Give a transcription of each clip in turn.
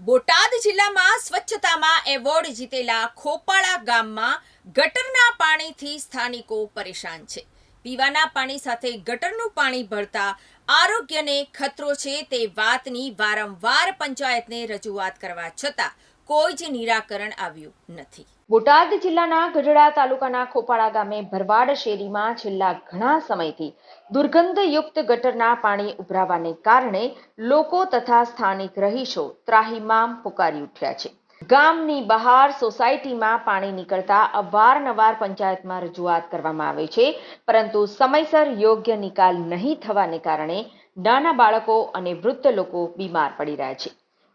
બોટાદ જિલ્લામાં સ્વચ્છતામાં એવોર્ડ જીતેલા ખોપાળા ગામમાં ગટરના પાણીથી સ્થાનિકો પરેશાન છે. પીવાના પાણી સાથે ગટરનું પાણી ભરતા આરોગ્યને ખતરો છે તે વાતની વારંવાર પંચાયતને રજૂઆત કરવા છતાં કોઈ જ નિરાકરણ આવ્યું નથી. બોટાદ જિલ્લાના ગઢડા તાલુકાના ખોપાળા ગામે ભરવાડ શેરીમાં છેલ્લા ઘણા સમયથી દુર્ગંધયુક્ત ગટરના પાણી ઉભરાવાને કારણે લોકો તથા સ્થાનિક રહીશો ત્રાહિમામ પુકારી ઉઠ્યા છે. ગામની બહાર સોસાયટીમાં પાણી નીકળતા અવારનવાર પંચાયતમાં રજૂઆત કરવામાં આવે છે, પરંતુ સમયસર યોગ્ય નિકાલ નહીં થવાને કારણે નાના બાળકો અને વૃદ્ધ લોકો બીમાર પડી રહ્યા છે.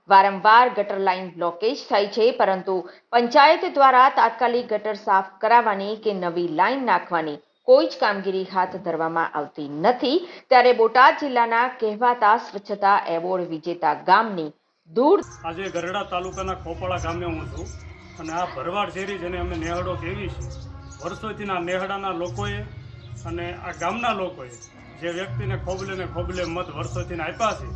વારંવાર ગટર લાઇન બ્લોકેજ થાય છે, પરંતુ પંચાયત દ્વારા તાત્કાલિક ગટર સાફ કરાવવાની કે નવી લાઇન નાખવાની કોઈ જ કામગીરી હાથ ધરવામાં આવતી નથી. ત્યારે બોટાદ જિલ્લાના કહેવાતા સ્વચ્છતા એવોર્ડ વિજેતા ગામની દૂર આજે ગરડા તાલુકાના ખોપાળા ગામે હું છું અને આ ભરવાડ શેરી જેને અમે નેહડો કહેવી છે. વર્ષોથી ના નેહડાના લોકોએ અને આ ગામના લોકોએ જે વ્યક્તિને ખોબલે ને ખોબલે મત વર્ષોથી આપ્યા છે,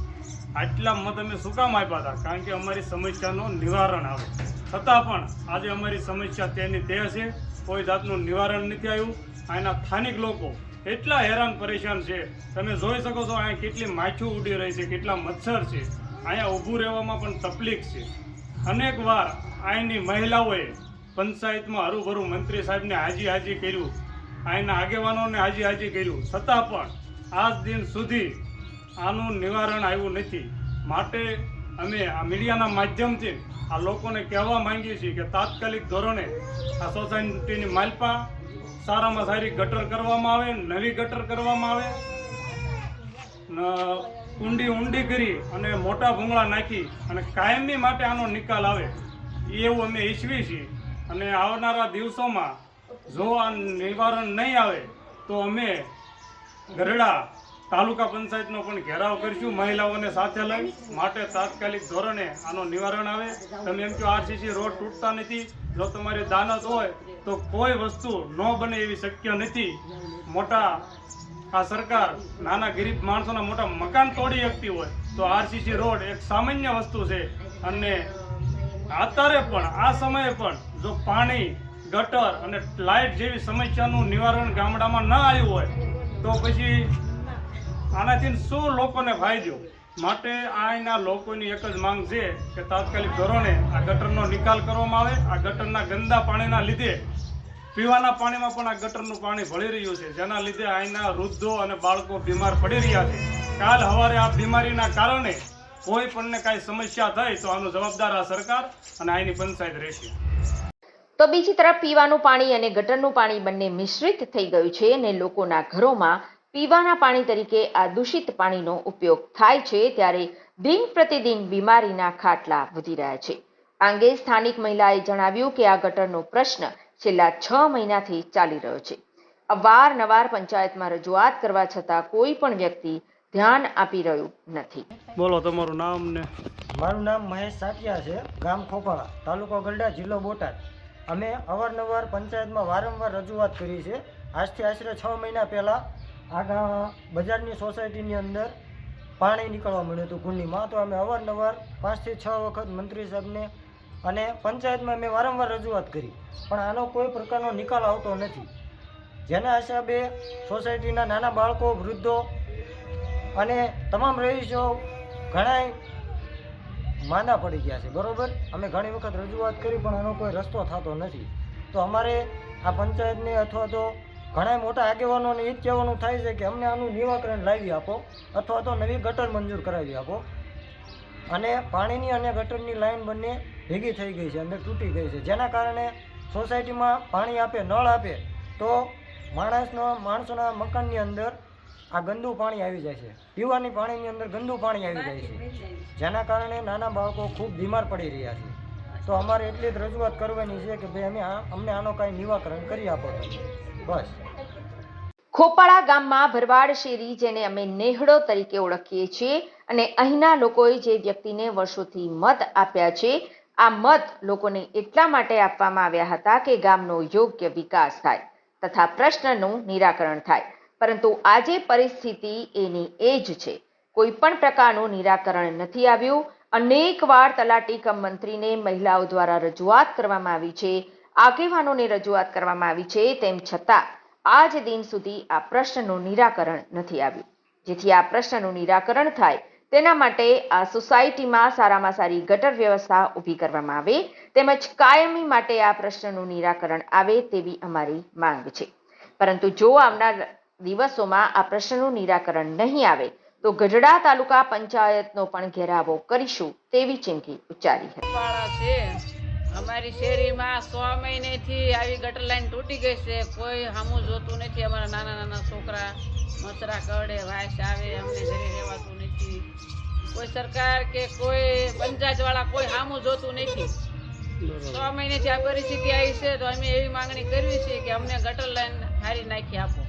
આટલા મત અમે શું કામ આપ્યા હતા? કારણ કે અમારી સમસ્યાનું નિવારણ આવે. છતાં પણ આજે અમારી સમસ્યા તેની તે છે, કોઈ જાતનું નિવારણ નથી આવ્યું. અહીંના સ્થાનિક લોકો એટલા હેરાન પરેશાન છે. તમે જોઈ શકો છો, અહીંયા કેટલી માછું ઉડી રહી છે, કેટલા મચ્છર છે. અહીંયા ઊભું રહેવામાં પણ તકલીફ છે. અનેક વાર અહીંની મહિલાઓએ પંચાયતમાં હરુભરું મંત્રી સાહેબને હાજી હાજી કર્યું. અહીંના આગેવાનોને હાજી હાજી કર્યું છતાં પણ આજ દિન સુધી આનું નિવારણ આવ્યું નથી. માટે અમે આ મીડિયાના માધ્યમથી આ લોકોને કહેવા માંગીએ છીએ કે તાત્કાલિક ધોરણે આ સોસાયટીની માલપા સારામાં સારી ગટર કરવામાં આવે, નવી ગટર કરવામાં આવે ઊંડી ઊંડી કરી અને મોટા ભૂંગળા નાખી અને કાયમી માટે આનો નિકાલ આવે. એવું અમે ઈચ્છીએ છીએ. અને આવનારા દિવસોમાં જો આ નિવારણ નહીં આવે, તો અમે ગરડા તાલુકા પંચાયતનો પણ ઘેરાવ કરીશું મહિલાઓને સાથે લઈ. માટે તાત્કાલિક ધોરણે આનો નિવારણ આવે. તમે એમ કહો આરસીસી રોડ તૂટતા નથી. જો તમારી દાનત હોય, તો કોઈ વસ્તુ ન બને એવી શક્ય નથી. મોટા આ સરકાર નાના ગરીબ માણસોના મોટા મકાન તોડી શકતી હોય, તો આરસીસી રોડ એક સામાન્ય વસ્તુ છે. અને અત્યારે પણ, આ સમયે પણ જો પાણી ગટર અને લાઇટ જેવી સમસ્યાનું નિવારણ ગામડામાં ન આવ્યું હોય, તો પછી આનાથી શું લોકોને ફાયદો? માટે અહીંના લોકોની એક જ માંગ છે કે તાત્કાલિક ધોરણે આ ગટરનો નિકાલ કરવામાં આવે. આ ગટરના ગંદા પાણીના લીધે, પીવાના પાણીમાં પણ આ ગટરનું પાણી ભળી રહ્યું છે. જેના લીધે અહીંના વૃદ્ધો અને બાળકો બીમાર પડી રહ્યા છે. કાલ સવારે આ બીમારીના કારણે કોઈ પણને કાંઈ સમસ્યા થાય તો આનો જવાબદાર આ સરકાર અને અહીંની પંચાયત રહેશે. તો બીજી તરફ પીવાનું પાણી અને ગટરનું પાણી બંને મિશ્રિત થઈ ગયું છે અને લોકોના ઘરોમાં પીવાના પાણી તરીકે આ દૂષિત પાણીનો ઉપયોગ થાય છે ત્યારે દિન પ્રતિદિન બીમારીના ખાટલા વધી રહ્યા છે. આ અંગે સ્થાનિક મહિલાએ જણાવ્યું કે આ ગટરનો પ્રશ્ન છેલ્લા છ મહિનાથી ચાલી રહ્યો છે. અવારનવાર પંચાયતમાં રજૂઆત કરવા છતાં કોઈ પણ વ્યક્તિ ધ્યાન આપી રહ્યું નથી. બોલો તમારું નામ ને? મારું નામ મહેશ સાટિયા છે ગામ ખોપાળા તાલુકો ગલડા જિલ્લો બોટાદ. અમે અવારનવાર પંચાયતમાં વારંવાર રજૂઆત કરી છે. આજથી આશરે છ મહિના પહેલાં આ બજારની સોસાયટીની અંદર પાણી નીકળવા મળ્યું હતું કુંડીમાં. તો અમે અવારનવાર પાંચથી છ વખત મંત્રી સાહેબને અને પંચાયતમાં અમે વારંવાર રજૂઆત કરી. પણ આનો કોઈ પ્રકારનો નિકાલ આવતો નથી. જેના હિસાબે સોસાયટીના નાના બાળકો, વૃદ્ધો અને તમામ રહીશો ઘણાય માંદા પડી ગયા છે, બરોબર? અમે ઘણી વખત રજૂઆત કરી, પણ આનો કોઈ રસ્તો થતો નથી. તો અમારે આ પંચાયતને અથવા તો ઘણા મોટા આગેવાનોને એ જ કહેવાનું થાય છે કે અમને આનું નિરાકરણ લાવી આપો, અથવા તો નવી ગટર મંજૂર કરાવી આપો. અને પાણીની અને ગટરની લાઈન બંને ભેગી થઈ ગઈ છે, અંદર તૂટી ગઈ છે. જેના કારણે સોસાયટીમાં પાણી આપે, નળ આપે, તો માણસનો, માણસોના મકાનની અંદર આ ગંદુ પાણી આવી જાય છે. પીવાની પાણીની અંદર ગંદુ પાણી આવી જાય છે. જેના કારણે નાના બાળકો ખૂબ બીમાર પડી રહ્યા છે. તો અમારે એટલી જ રજૂઆત કરવાની છે કે ભાઈ અમે અમને આનો કાંઈ નિવાકરણ કરી આપો. બસ. ખોપાળા ગામમાં ભરવાડ શેરી જેને અમે નેહડો તરીકે ઓળખીએ છીએ અને અહીંના લોકોએ જે વ્યક્તિને વર્ષોથી મત આપ્યા છે આ મત લોકોને એટલા માટે આપવામાં આવ્યા હતા કે ગામનો યોગ્ય વિકાસ થાય તથા પ્રશ્નનું નિરાકરણ થાય. પરંતુ આજે પરિસ્થિતિ એની એ જ છે. કોઈ પણ પ્રકારનું નિરાકરણ નથી આવ્યું. અનેકવાર તલાટી કમ મંત્રીને મહિલાઓ દ્વારા રજૂઆત કરવામાં આવી છે. આગેવાનોને રજૂઆત કરવામાં આવી છે તેમ છતાં આજ દિન સુધી આ પ્રશ્નનું નિરાકરણ નથી આવ્યું. જેથી આ પ્રશ્નનું નિરાકરણ થાય તેના માટે આ સોસાયટીમાં સારામાં સારી ગટર વ્યવસ્થા ઊભી કરવામાં આવે તેમજ કાયમી માટે આ પ્રશ્નનું નિરાકરણ આવે તેવી અમારી માંગ છે. પરંતુ જો આવનાર દિવસોમાં આ પ્રશ્નનું નિરાકરણ નહીં આવે તો ગઢડા તાલુકા પંચાયતનો પણ ઘેરાવો કરીશું તેવી ચીમકી ઉચ્ચારી હતી વાળા છે. અમારી શેરીમાં સો મહિનેથી આવી ગટર લાઈન તૂટી ગઈ છે. કોઈ સામું જોતું નથી. અમારા નાના નાના છોકરા મચરા કરડે વાસ આવે અમને ઘરે રહેવાતું નથી. કોઈ સરકાર કે કોઈ પંચાયત વાળા કોઈ સામું જોતું નથી. સો મહિનેથી આ પરિસ્થિતિ આવી છે તો અમે એવી માંગણી કરવી છે કે અમને ગટર લાઈન હારી નાખી આપો.